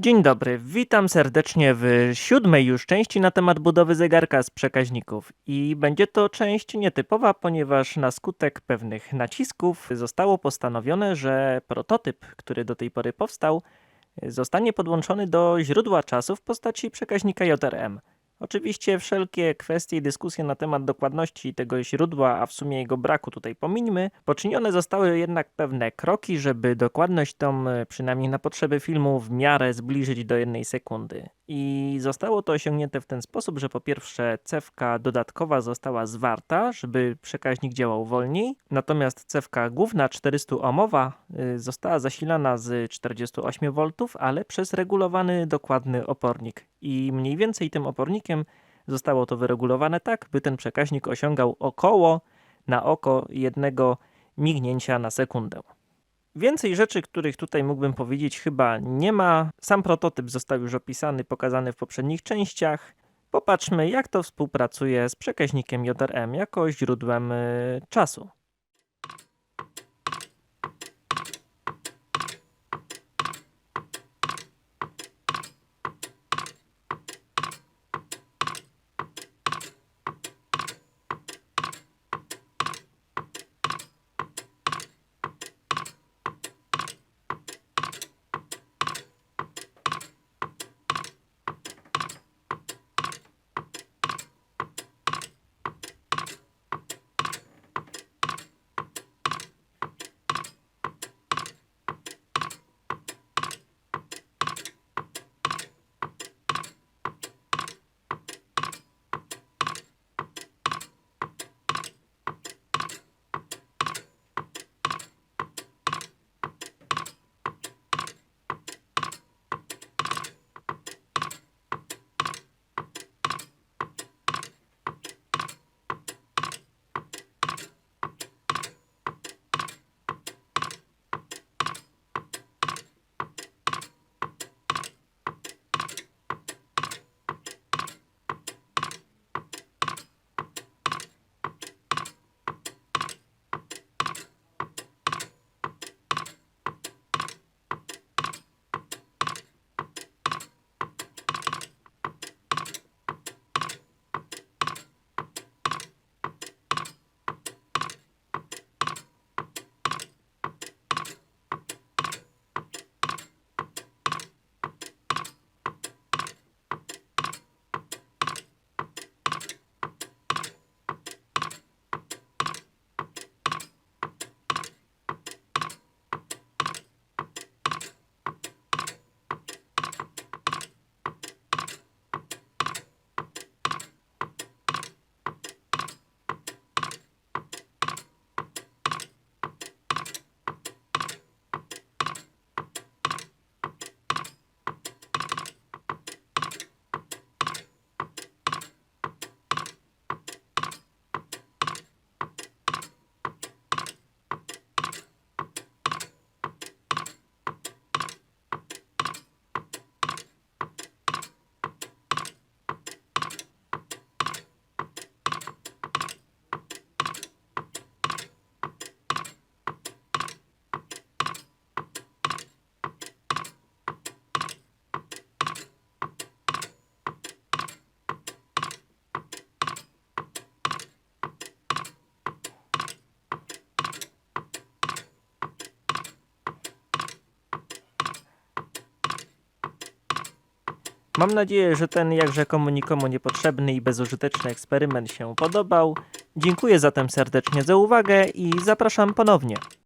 Dzień dobry, witam serdecznie w siódmej już części na temat budowy zegarka z przekaźników. I będzie to część nietypowa, ponieważ na skutek pewnych nacisków zostało postanowione, że prototyp, który do tej pory powstał, zostanie podłączony do źródła czasu w postaci przekaźnika JRM. Oczywiście wszelkie kwestie i dyskusje na temat dokładności tego źródła, a w sumie jego braku tutaj pomińmy. Poczynione zostały jednak pewne kroki, żeby dokładność tą, e, przynajmniej na potrzeby filmu, w miarę zbliżyć do jednej sekundy. I zostało to osiągnięte w ten sposób, że po pierwsze cewka dodatkowa została zwarta, żeby przekaźnik działał wolniej, natomiast cewka główna 400 ohmowa y, została zasilana z 48 V, ale przez regulowany dokładny opornik. I mniej więcej tym opornikiem zostało to wyregulowane tak, by ten przekaźnik osiągał około na oko jednego mignięcia na sekundę. Więcej rzeczy, których tutaj mógłbym powiedzieć, chyba nie ma. Sam prototyp został już opisany, pokazany w poprzednich częściach. Popatrzmy, jak to współpracuje z przekaźnikiem JRM jako źródłem y, czasu. Mam nadzieję, że ten jakże komu nikomu niepotrzebny i bezużyteczny eksperyment się podobał. Dziękuję zatem serdecznie za uwagę i zapraszam ponownie.